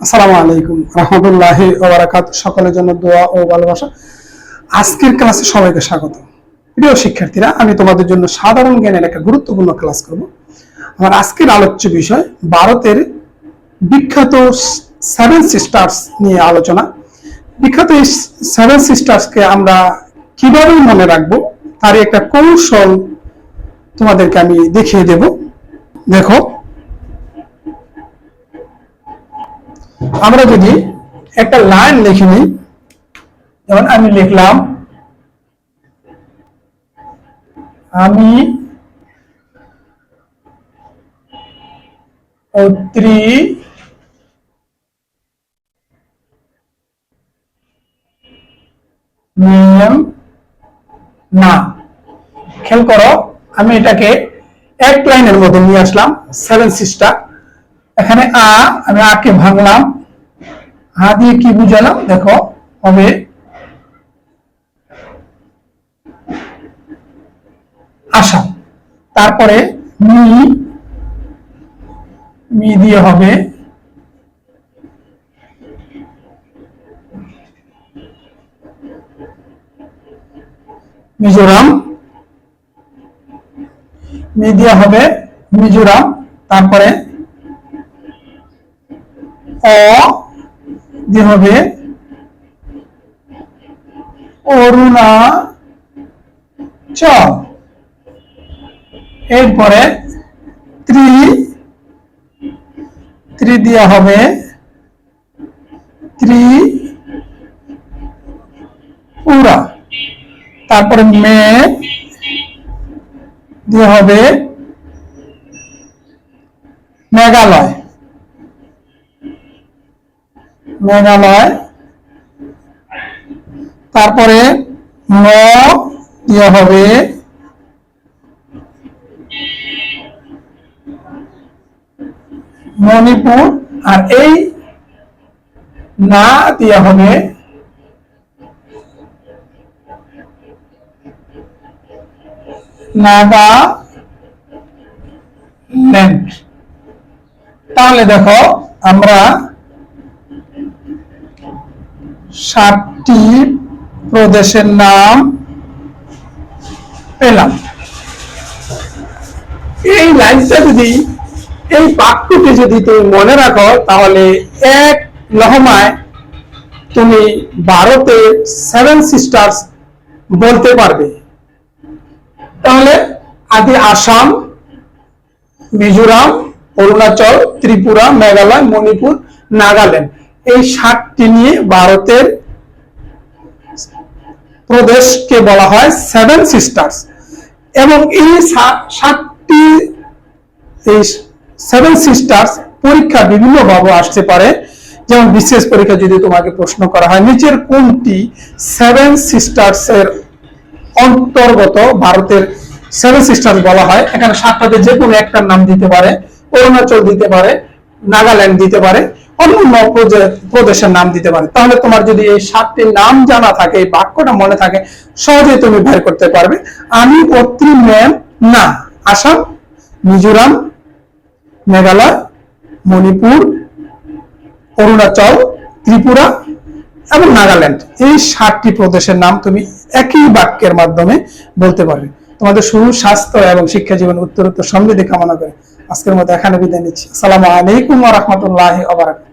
আসসালামু আলাইকুম রহমতুল্লাহি ওবারাকাত সকলের জন্য দোয়া ও ভালোবাসা। আজকের ক্লাসে সবাইকে স্বাগত। প্রিয় শিক্ষার্থীরা, আমি তোমাদের জন্য সাধারণ জ্ঞানের একটা গুরুত্বপূর্ণ ক্লাস করব। আমার আজকের আলোচ্য বিষয়, ভারতের বিখ্যাত সেভেন সিস্টার্স নিয়ে আলোচনা। বিখ্যাত এই সেভেন সিস্টার্সকে আমরা কীভাবে মনে রাখব তার একটা কৌশল তোমাদেরকে আমি দেখিয়ে দেব। দেখো আমরা যদি একটা লাইন লিখে নিই, যেমন আমি লিখলাম, আমি অত্রি নিয়ম না। খেয়াল করো, আমি এটাকে এক লাইনের মধ্যে নিয়ে আসলাম সেভেন সিস্টার এখানে আ, আমি আকে ভাঙলাম আ দিয়ে কি বুঝালাম? দেখো, হবে আশা। তারপরে মি মি দিয়ে হবে মিজোরাম। মি দিয়ে হবে মিজোরাম। তারপরে অ দিয়ে হবে অরুণাচল এরপরে ত্রি। ত্রি দেওয়া হবে। ত্রি পুরা তারপরে মে দিয়ে হবে। মেঘালয়। মেঘালয়। তারপরে ম দিয়ে হবে। মণিপুর, আর এই না দিয়ে হবে। নাগা ল্যান্ড। তাহলে দেখো, আমরা সাতটি প্রদেশের নাম পেলাম। এই লাইনটা যদি, এই বাক্যটি যদি তুমি মনে রাখো, তাহলে এক লহমায় তুমি ভারতের সেভেন সিস্টার্স বলতে পারবে। তাহলে আদি আসাম, মিজোরাম, অরুণাচল, ত্রিপুরা, মেঘালয়, মণিপুর, নাগাল্যান্ড। এই সাতটি নিয়ে ভারতের প্রদেশকে বলা হয় সেভেন সিস্টার্স এবং এই সাতটি এই সেভেন সিস্টার্স পরীক্ষা বিভিন্ন ভাবে আসতে পারে। যেমন বিশেষ পরীক্ষা যদি তোমাকে প্রশ্ন করা হয়, নিচের কোনটি সেভেন সিস্টার্স এর অন্তর্গত ভারতের সেভেন সিস্টার বলা হয়? এখানে সাতটাতে যে কোনো একটার নাম দিতে পারে, অরুণাচল দিতে পারে, নাগাল্যান্ড দিতে পারে। অন্যান্য প্রদেশের নাম দিতে পারে। তাহলে তোমার যদি এই সাতটি নাম জানা থাকে, এই বাক্যটা মনে থাকে, সহজেই তুমি বের করতে পারবে। আমি অত্রি ম্যাম না। আসাম, মিজোরাম, মেঘালয়, মণিপুর, অরুণাচল, ত্রিপুরা এবং নাগাল্যান্ড। এই সাতটি প্রদেশের নাম তুমি একই বাক্যের মাধ্যমে বলতে পারবে। তোমাদের সুস্বাস্থ্য এবং শিক্ষা জীবন উত্তরোত্তর সমৃদ্ধি কামনা করে। আজকের মতো এখানে বিদায় নিচ্ছি। আসসালামু আলাইকুম রহমতুল্লাহ আবরাকাত